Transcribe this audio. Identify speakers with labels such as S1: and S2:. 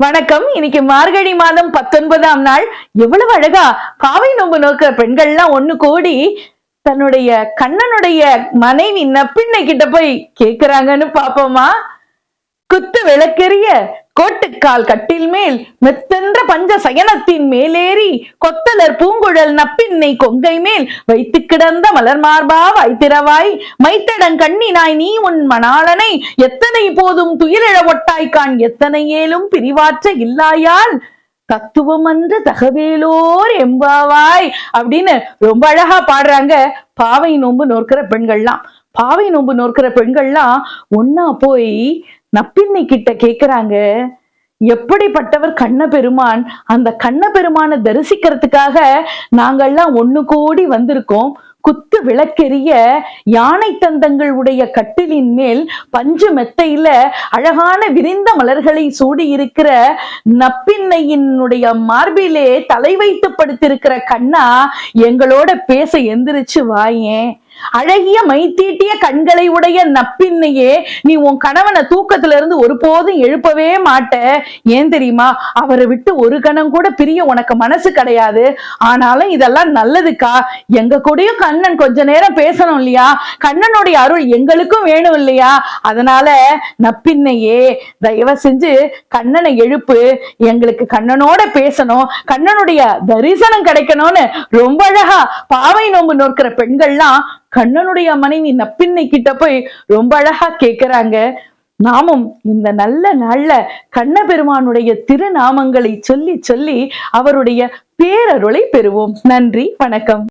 S1: வணக்கம். இன்னைக்கு மார்கழி மாதம் பத்தொன்பதாம் நாள். எவ்வளவு அழகா பாவை நோம்பு நோக்கிற பெண்கள்லாம் ஒண்ணு கூடி தன்னுடைய கண்ணனுடைய மனைவி நப்பிண்ணை கிட்ட போய் கேக்குறாங்கன்னு பாப்போமா? குத்து விளக்கெரிய கோட்டுக்கால் கட்டில் மேல் மெத்தென்ற பஞ்ச சயனத்தின் மேலேறி கொத்தலர் பூங்குழல் நப்பின்னை கொங்கை மேல் வைத்து கிடந்த மலர் மார்பா வைத்திரவாய் மைத்தடங் கண்ணினாய் நீ உன் மணாளனை எத்தனை போதும் துயிலிழ ஒட்டாய்க்கான் எத்தனை ஏலும் பிரிவாற்ற இல்லாயால் தத்துவமன்ற தகவேலோர் எம்பாவாய் அப்படின்னு ரொம்ப அழகா பாடுறாங்க. பாவை நோன்பு நோக்கிற பெண்கள்லாம். பாவை நோன்பு நோக்கிற பெண்கள்லாம் ஒன்னா போய் நப்பின்னை கிட்ட கேக்குறாங்க. எப்படிப்பட்டவர் கண்ண பெருமான் அந்த கண்ண பெருமானை தரிசிக்கிறதுக்காக நாங்கள்லாம் ஒண்ணு கோடி வந்திருக்கோம். குத்து விளக்கெரிய யானை தந்தங்கள் உடைய கட்டிலின் மேல் பஞ்சு மெத்தையில அழகான விரிந்த மலர்களை சூடி இருக்கிற நப்பின்னையினுடைய மார்பிலே தலை வைத்து படுத்திருக்கிற கண்ணா எங்களோட பேச எந்திரிச்சு வாயேன். அழகிய மைத்தீட்டிய கண்களை உடைய நப்பின்னையே நீ உன் கணவனை தூக்கத்துல இருந்து ஒருபோதும் எழுப்பவே மாட்ட. ஏன் தெரியுமா? அவரை விட்டு ஒரு கணம் கூட பிரிய உனக்கு மனசு கிடையாது. ஆனாலும் இதெல்லாம் நல்லதுக்கா? எங்க கூடயும் கண்ணன் கொஞ்ச நேரம் பேசணும் இல்லையா? கண்ணனுடைய அருள் எங்களுக்கும் வேணும் இல்லையா? அதனால நப்பின்னையே தயவு செஞ்சு கண்ணனை எழுப்பு. எங்களுக்கு கண்ணனோட பேசணும். கண்ணனுடைய தரிசனம் கிடைக்கணும்னு ரொம்ப அழகா பாவை நோம்பு நோக்கிற பெண்கள்லாம் கண்ணனுடைய மனைவி நப்பின்னை கிட்ட போய் ரொம்ப அழகா கேக்குறாங்க. நாமும் இந்த நல்ல நாள்ல கண்ண பெருமானுடைய திருநாமங்களை சொல்லி சொல்லி அவருடைய பேரருளை பெறுவோம். நன்றி வணக்கம்.